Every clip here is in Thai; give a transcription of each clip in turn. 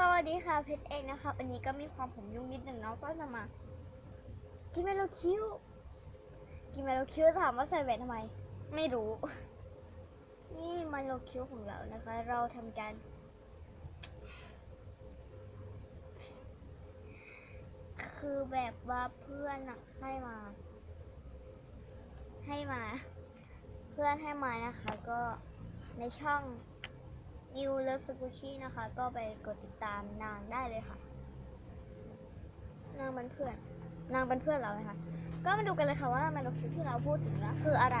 สวัสดีค่ะเพชรเองนะคะวันนี้ก็มีความผมยุ่งนิดหนึ่งเนาะก็จะมากินเมโลคิวกินเมโลคิวถามว่าใส่แหวนทำไม ไม่รู้ นี่เมโลคิวของเรานะคะ เราทำการคือแบบว่าเพื่อนให้มา ให้มา เพื่อนให้มานะคะ ก็ในช่อง New Love s g u c h i นะคะ ก็ไปกดติดตามนางได้เลยค่ะ นางเป็นเพื่อน นางเป็นเพื่อนเรานะคะ ก็มาดูกันเลยค่ะว่าไมโลคิวที่เราพูดถึงนะคืออะไร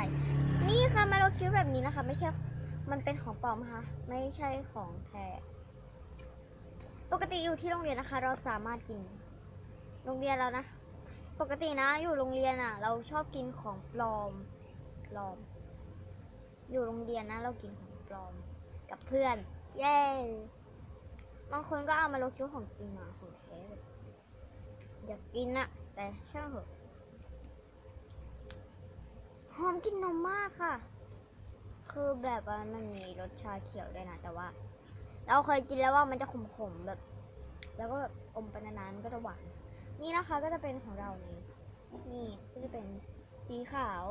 นี่ค่ะไมโลคิวแบบนี้นะคะ ไม่ใช่ มันเป็นของปลอมค่ะ ไม่ใช่ของแท้ ปกติอยู่ที่โรงเรียนนะคะ เราสามารถกิน โรงเรียนเรานะ ปกตินะอยู่โรงเรียนอะ เราชอบกินของปลอม ปลอม อยู่โรงเรียนนะ เรากินของปลอมกับเพื่อน เย้ บางคนก็เอามาโลคิวของจริงมาของแท้แบบอยากกินอะแต่ช่างเถอะหอมกินนมมากค่ะ คือแบบว่ามันมีรสชาเขียวด้วยนะ แต่ว่า เราเคยกินแล้วว่ามันจะขมๆแบบ แล้วก็แบบอมไปนานๆมันก็จะหวาน นี่นะคะก็จะเป็นของเรานี่นี่ก็จะเป็นสีขาว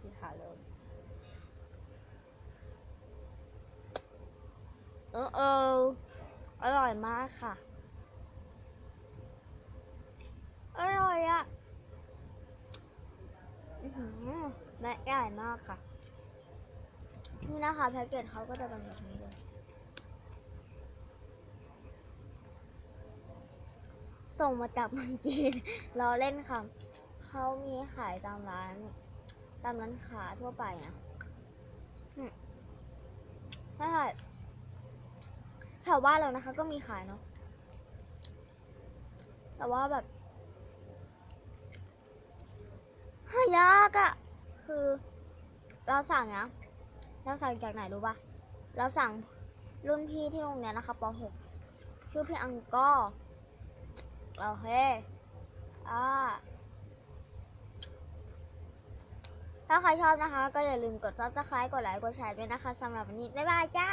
สีขาวเลย เออเอออร่อยมากค่ะ อร่อยอะอแม่ใหญ่มากค่ะ นี่นะคะแพ็กเกจเขาก็จะเป็นแบบนี้เลยส่งมาจากเมืองจีนเราเล่นค่ะ เขามีขายตามร้าน ตามร้านค้าทั่วไปนะอืมใช่ค่ แถวบ้านเรานะคะ ก็มีขายเนาะแต่ว่าแบบหายากอะคือเราสั่งนะเราสั่งจากไหนรู้ปะเราสั่งรุ่นพี่ที่โรงเรียนนะคะป .6 ชื่อพี่อังกอโอเคอ่าถ้าใครชอบนะคะ ก็อย่าลืมกด subscribe กดไลค์กดแชร์ด้วยนะคะสำหรับวันนี้ บ๊ายบายจ้า